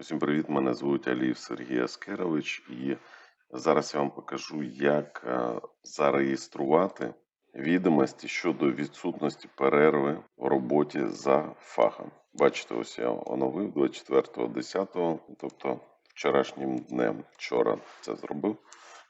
Усім привіт! Мене звуть Аліїв Сергій Аскерович, і зараз я вам покажу, як е, зареєструвати відомості щодо відсутності перерви в роботі за фахом. Бачите, ось я оновив 24.10, тобто вчорашнім днем вчора це зробив.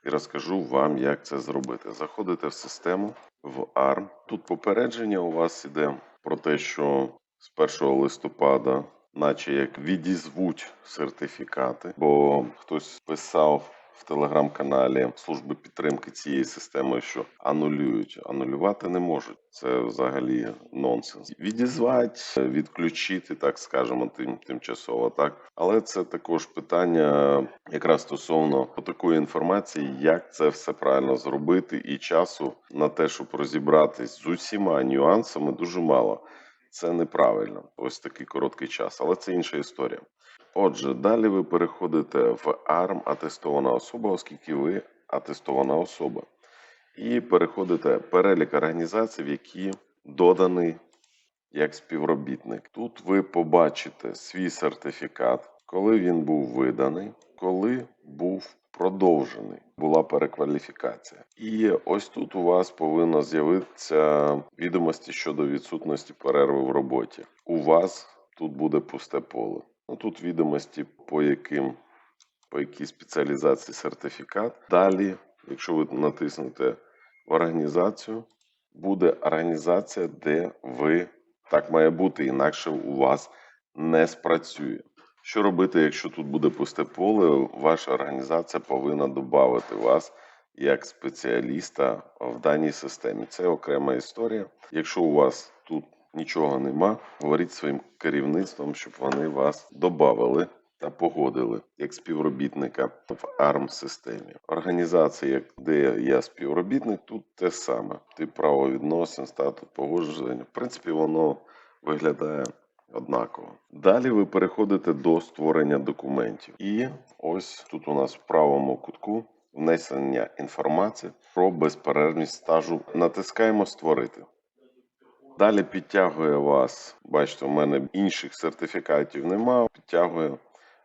І розкажу вам, як це зробити. Заходите в систему в ARM. Тут попередження у вас іде про те, що з 1 листопада наче як відізвуть сертифікати, бо хтось писав в телеграм-каналі служби підтримки цієї системи, що анулюють. Анулювати не можуть. Це взагалі нонсенс. Відізвати, відключити, так скажемо, тим тимчасово, так. Але це також питання якраз стосовно такої інформації, як це все правильно зробити, і часу на те, щоб розібратись з усіма нюансами, дуже мало. Це неправильно, ось такий короткий час, але це інша історія. Отже, далі ви переходите в ARM атестована особа, оскільки ви атестована особа, і переходите перелік організацій, в які доданий як співробітник. Тут ви побачите свій сертифікат, коли він був виданий, коли був продовжений, була перекваліфікація. І ось тут у вас повинно з'явитися відомості щодо відсутності перерви в роботі. У вас тут буде пусте поле. Ну тут відомості, по яким по якій спеціалізації сертифікат. Далі, якщо ви натиснете в організацію, буде організація, де ви так має бути, інакше у вас не спрацює. Що робити, якщо тут буде пусте поле? Ваша організація повинна додати вас як спеціаліста в даній системі. Це окрема історія. Якщо у вас тут нічого нема, говоріть своїм керівництвом, щоб вони вас додали та погодили як співробітника в ARM системі. Організація, де я співробітник, тут те саме. Тип правовідносин, статус погодження. В принципі, воно виглядає однаково. Далі ви переходите до створення документів. І ось тут у нас в правому кутку внесення інформації про безперервність стажу. Натискаємо Створити. Далі підтягує вас. Бачите, у мене інших сертифікатів немає. Підтягує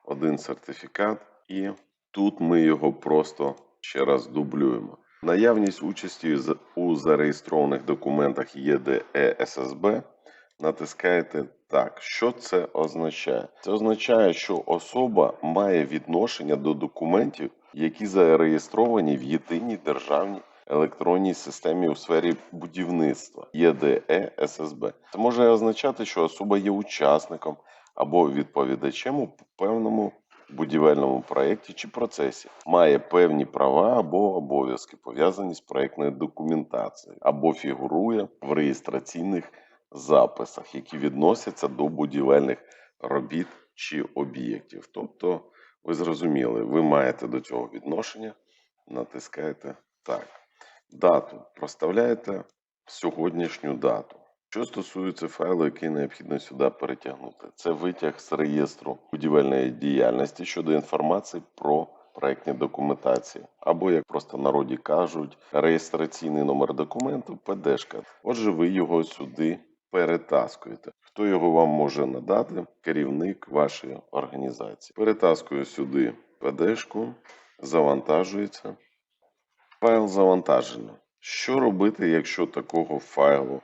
один сертифікат, і тут ми його просто ще раз дублюємо. Наявність участі у зареєстрованих документах ЄДЕ ССБ натискаєте так. Що це означає? Це означає, що особа має відношення до документів, які зареєстровані в єдиній державній електронній системі у сфері будівництва ЄДЕ ССБ. Це може означати, що особа є учасником або відповідачем у певному будівельному проєкті чи процесі, має певні права або обов'язки пов'язані з проєктною документацією, або фігурує в реєстраційних записах, які відносяться до будівельних робіт чи об'єктів. Тобто, ви зрозуміли, ви маєте до цього відношення, натискаєте так. Дату проставляєте сьогоднішню дату. Що стосується файлу, який необхідно сюди перетягнути, це витяг з реєстру будівельної діяльності щодо інформації про проектні документації, або, як просто народі кажуть, реєстраційний номер документу ПДшка. Отже, ви його сюди перетаскуєте. Хто його вам може надати? Керівник вашої організації. Перетаскую сюди ПДшку, завантажується. Файл завантажено. Що робити, якщо такого файлу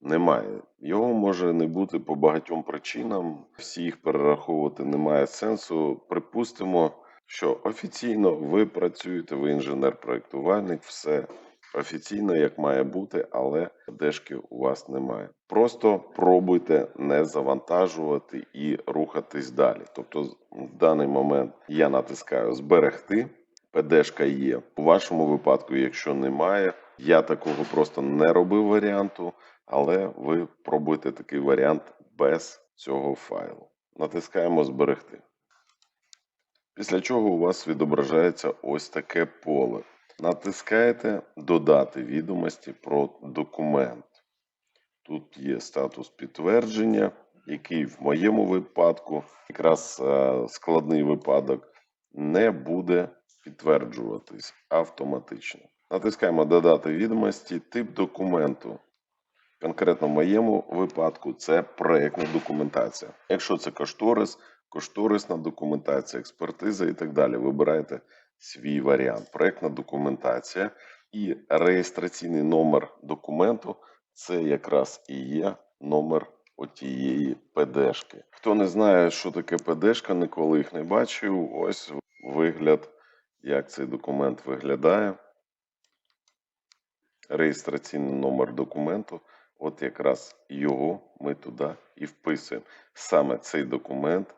немає? Його може не бути по багатьом причинам. Всі їх перераховувати немає сенсу. Припустимо, що офіційно ви працюєте, ви інженер-проєктувальник, все офіційно як має бути, але дешки у вас немає. Просто пробуйте не завантажувати і рухатись далі. Тобто, в даний момент я натискаю зберегти. ПДшка є. У вашому випадку, якщо немає, я такого просто не робив варіанту, але ви пробуйте такий варіант без цього файлу. Натискаємо зберегти. Після чого у вас відображається ось таке поле. Натискаєте додати відомості про документ. Тут є статус підтвердження, який в моєму випадку, якраз е, складний випадок, не буде підтверджуватись автоматично. Натискаємо Додати відомості, тип документу. Конкретно в моєму випадку це проєктна документація. Якщо це кошторис, кошторисна документація, експертиза і так далі. Вибираєте свій варіант. Проектна документація і реєстраційний номер документу це якраз і є номер отієї ПДшки. Хто не знає, що таке ПДшка, ніколи їх не бачив. Ось вигляд, як цей документ виглядає. Реєстраційний номер документу. От якраз його ми туди і вписуємо. Саме цей документ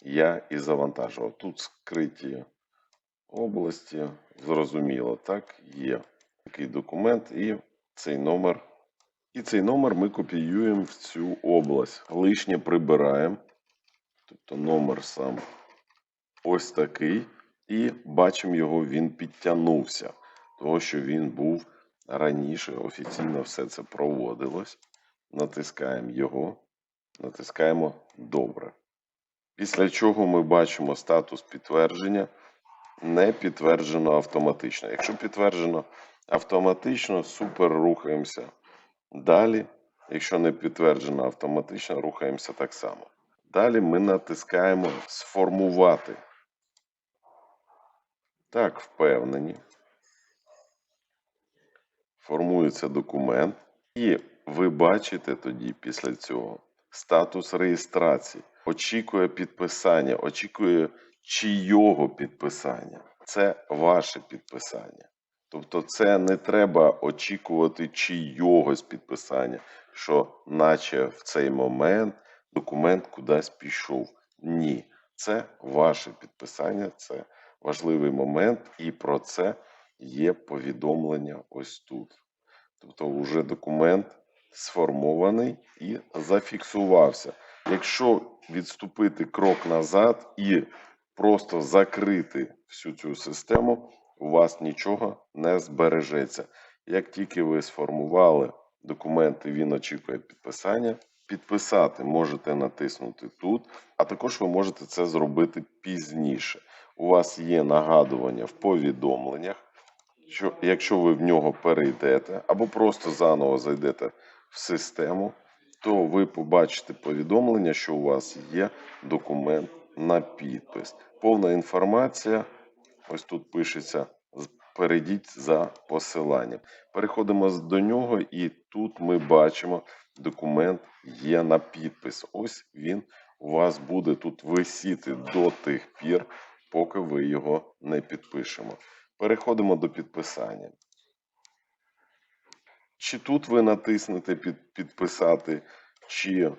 я і завантажував. Тут скриті області, зрозуміло, так, є такий документ і цей номер. І цей номер ми копіюємо в цю область. Лишнє прибираємо. Тобто номер сам ось такий. І бачимо його, він підтягнувся. Того, що він був раніше, офіційно все це проводилось. Натискаємо його, натискаємо добре. Після чого ми бачимо статус підтвердження. Не підтверджено автоматично. Якщо підтверджено автоматично, супер рухаємося далі. Якщо не підтверджено автоматично, рухаємося так само. Далі ми натискаємо Сформувати. Так, впевнені. Формується документ. І ви бачите тоді після цього статус реєстрації. Очікує підписання, очікує чийого підписання. Це ваше підписання. Тобто, це не треба очікувати чийогось підписання, що, наче в цей момент документ кудись пішов. Ні, це ваше підписання, це важливий момент, і про це є повідомлення ось тут. Тобто, вже документ сформований і зафіксувався. Якщо відступити крок назад і просто закрити всю цю систему, у вас нічого не збережеться. Як тільки ви сформували документи, він очікує підписання. Підписати можете натиснути тут, а також ви можете це зробити пізніше. У вас є нагадування в повідомленнях, що якщо ви в нього перейдете або просто заново зайдете в систему, то ви побачите повідомлення, що у вас є документ на підпис. Повна інформація. Ось тут пишеться перейдіть за посиланням. Переходимо до нього, і тут ми бачимо документ є на підпис. Ось він у вас буде тут висіти до тих пір, поки ви його не підпишемо. Переходимо до підписання. Чи тут ви натиснете під, підписати, чи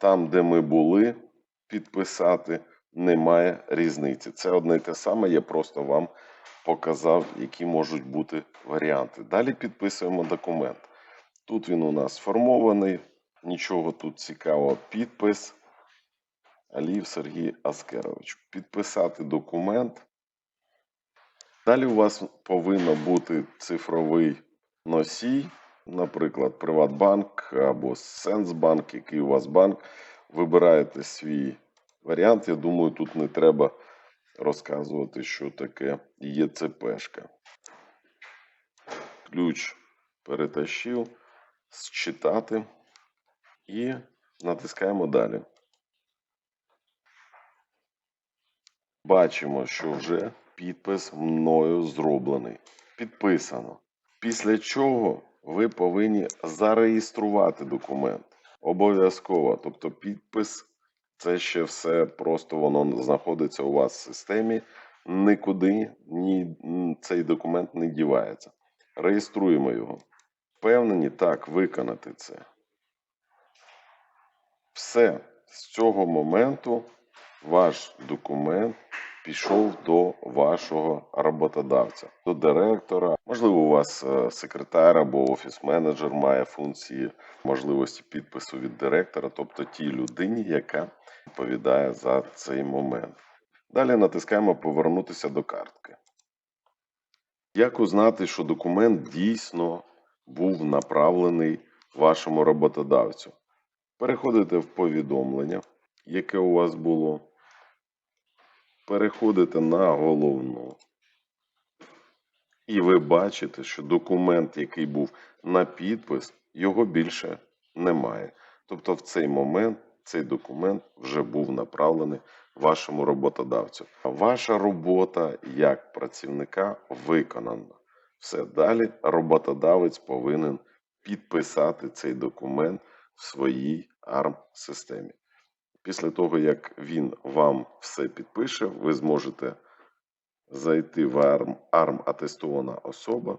там, де ми були, підписати, немає різниці. Це одне й те саме, я просто вам показав, які можуть бути варіанти. Далі підписуємо документ. Тут він у нас сформований, нічого тут цікавого. Підпис Аліїв Сергій Аскерович. Підписати документ. Далі у вас повинен бути цифровий носій, наприклад, Приватбанк або Сенсбанк, який у вас банк. Вибираєте свій варіант. Я думаю, тут не треба розказувати, що таке ЄЦПшка. Ключ перетащив, считати і натискаємо далі. Бачимо, що вже підпис мною зроблений. Підписано. Після чого ви повинні зареєструвати документ. Обов'язково. Тобто підпис це ще все просто воно знаходиться у вас в системі. Нікуди ні, цей документ не дівається. Реєструємо його. Впевнені так виконати це. Все. З цього моменту ваш документ пішов до вашого роботодавця, до директора. Можливо, у вас е, секретар або офіс-менеджер має функції можливості підпису від директора, тобто тій людині, яка відповідає за цей момент. Далі натискаємо Повернутися до картки. Як узнати, що документ дійсно був направлений вашому роботодавцю? Переходите в повідомлення, яке у вас було. Переходите на головну. І ви бачите, що документ, який був на підпис, його більше немає. Тобто в цей момент цей документ вже був направлений вашому роботодавцю. Ваша робота як працівника виконана. Все далі роботодавець повинен підписати цей документ в своїй ARM-системі. Після того, як він вам все підпише, ви зможете зайти в ARM, ARM атестована особа,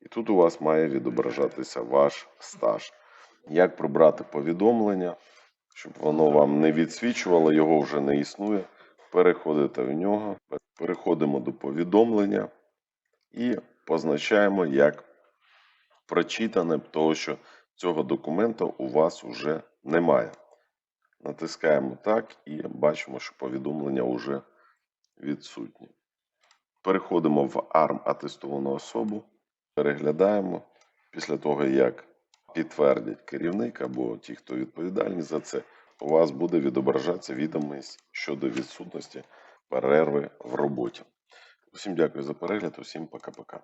і тут у вас має відображатися ваш стаж. Як прибрати повідомлення, щоб воно вам не відсвічувало, його вже не існує. Переходите в нього, переходимо до повідомлення і позначаємо як прочитане, того що цього документа у вас вже немає. Натискаємо так і бачимо, що повідомлення вже відсутні. Переходимо в ARM атестовану особу, переглядаємо. Після того, як підтвердять керівник або ті, хто відповідальні за це, у вас буде відображатися відомість щодо відсутності перерви в роботі. Усім дякую за перегляд, усім пока-пока.